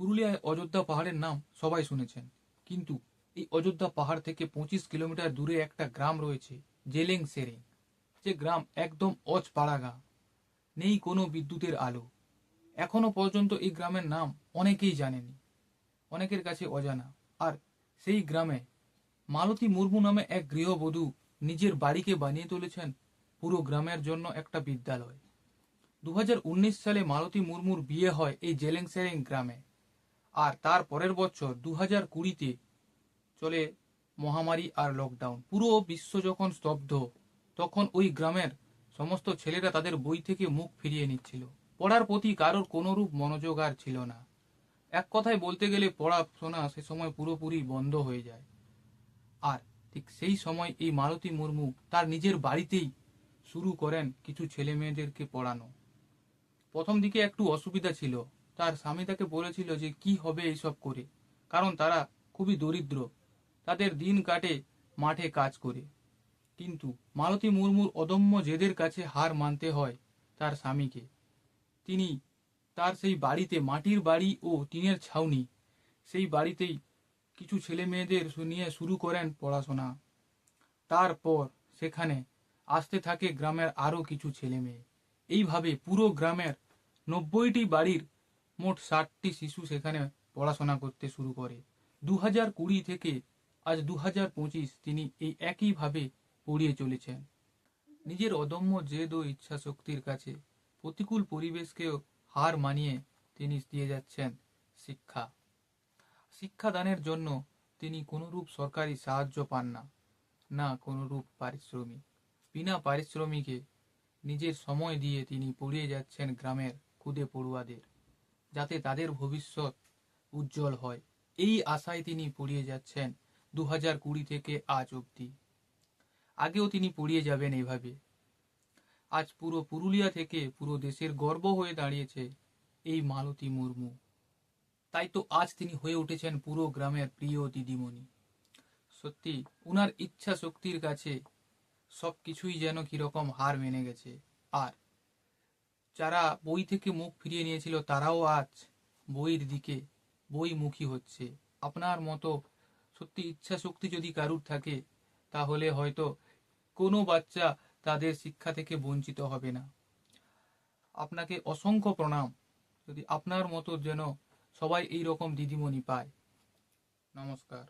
পুরুলিয়ায় অযোধ্যা পাহাড়ের নাম সবাই শুনেছেন। কিন্তু এই অযোধ্যা পাহাড় থেকে পঁচিশ কিলোমিটার দূরে একটা গ্রাম রয়েছে, জেলেং সেরেং। যে গ্রাম একদম অচ অজপাড়াগা নেই কোনো বিদ্যুতের আলো। এখনও পর্যন্ত এই গ্রামের নাম অনেকেই জানেনি, অনেকের কাছে অজানা। আর সেই গ্রামে মালতী মুর্মু নামে এক গৃহবধূ নিজের বাড়িকে বানিয়ে তুলেছেন পুরো গ্রামের জন্য একটা বিদ্যালয়। দু হাজার উনিশ সালে মালতী মুর্মুর বিয়ে হয় এই জেলেং সেরেং গ্রামে। আর তার পরের বছর দু হাজার কুড়িতে চলে মহামারী আর লকডাউন পুরো বিশ্ব যখন স্তব্ধ, তখন ওই গ্রামের সমস্ত ছেলেরা তাদের বই থেকে মুখ ফিরিয়ে নিচ্ছিল। পড়ার প্রতি কারোর কোনোরূপ মনোযোগ আর ছিল না। এক কথায় বলতে গেলে পড়াশোনা সে সময় পুরোপুরি বন্ধ হয়ে যায়। আর ঠিক সেই সময় এই মালতী মুর্মু তার নিজের বাড়িতেই শুরু করেন কিছু ছেলে মেয়েদেরকে পড়ানো। প্রথম দিকে একটু অসুবিধা ছিল তার স্বামী তাকে বলেছিল যে, কি হবে এইসব করে? কারণ তারা খুবই দরিদ্র। তাদের দিন কাটে মাঠে কাজ করে। কিন্তু মালতী মুর্মুর অদম্য জেদের কাছে হার মানতে হয় তার স্বামীকে। তিনি তার সেই বাড়িতে মাটির বাড়ি ও টিনের ছাউনি, সেই বাড়িতেই কিছু ছেলে মেয়েদের নিয়ে শুরু করেন পড়াশোনা। তারপর সেখানে আসতে থাকে গ্রামের আরও কিছু ছেলে মেয়ে এইভাবে পুরো গ্রামের নব্বইটি বাড়ির মোট ষাটটি শিশু সেখানে পড়াশোনা করতে শুরু করে। দু হাজার কুড়ি থেকে আজ দু হাজার পঁচিশ তিনি এই একইভাবে পড়িয়ে চলেছেন। নিজের অদম্য জেদ ও ইচ্ছা শক্তির কাছে। প্রতিকূল পরিবেশকেও হার মানিয়ে তিনি দিয়ে যাচ্ছেন শিক্ষা। শিক্ষাদানের জন্য তিনি কোনোরূপ সরকারি সাহায্য পান না না কোনোরূপ পারিশ্রমিক। বিনা পারিশ্রমিকে নিজের সময় দিয়ে তিনি পড়িয়ে যাচ্ছেন গ্রামের খুদে পড়ুয়াদের। যাতে তাদের ভবিষ্যৎ উজ্জ্বল হয়। এই আশায় তিনি পড়িয়ে যাচ্ছেন দু হাজার কুড়ি থেকে আজ অবধি। আগেও তিনি পড়িয়ে যাবেন এইভাবে আজ পুরো পুরুলিয়া থেকে পুরো দেশের গর্ব হয়ে দাঁড়িয়েছে এই মালতী মুর্মু। তাই তো আজ তিনি হয়ে উঠেছেন পুরো গ্রামের প্রিয় দিদিমণি। সত্যি, উনার ইচ্ছা শক্তির কাছে সব কিছুই যেন কীরকম হার মেনে গেছে। আর যারা বই থেকে মুখ ফিরিয়ে নিয়েছিল, তারাও আজ বইয়ের দিকে বইমুখী হচ্ছে। আপনার মতো সত্যি ইচ্ছা শক্তি যদি কারুর থাকে, তাহলে হয়তো কোনো বাচ্চা তাদের শিক্ষা থেকে বঞ্চিত হবে না। আপনাকে অসংখ্য প্রণাম। যদি আপনার মতো যেন সবাই এই রকম দিদিমণি পায়। নমস্কার।